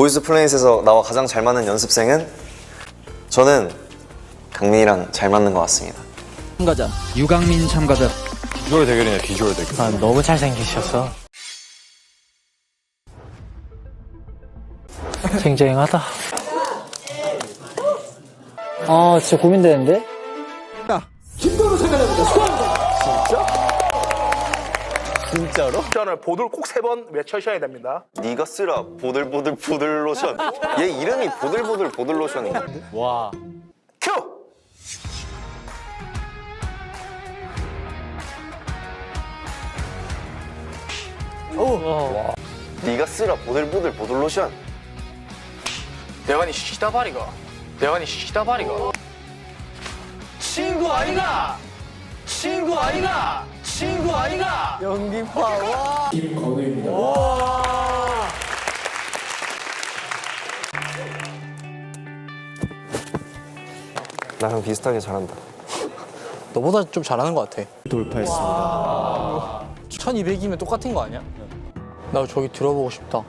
보이스 플래닛에서 나와 가장 잘 맞는 연습생은 저는 강민이랑 잘 맞는 것 같습니다. 참가자 유강민 참가자 비주얼 대결이네 비주얼 대결 아, 너무 잘생기셔서. 쟁쟁하다. 아, 진짜 고민되는데? 저는 보들 꼭 세 번 외쳐셔야 됩니다. 네가 쓰라 보들보들 보들 로션. 얘 이름이 보들보들 보들 로션이야. 큐! 네가 쓰라 보들보들 보들 로션. 대환이 시다바리가 대환이 시다바리가 친구 아이가 친구 아이가 아이가 나랑 비슷하게 잘한다. 너보다 좀 잘하는 것 같아. 돌파했습니다. 1200이면 똑같은 거 아니야? 나 저기 들어보고 싶다.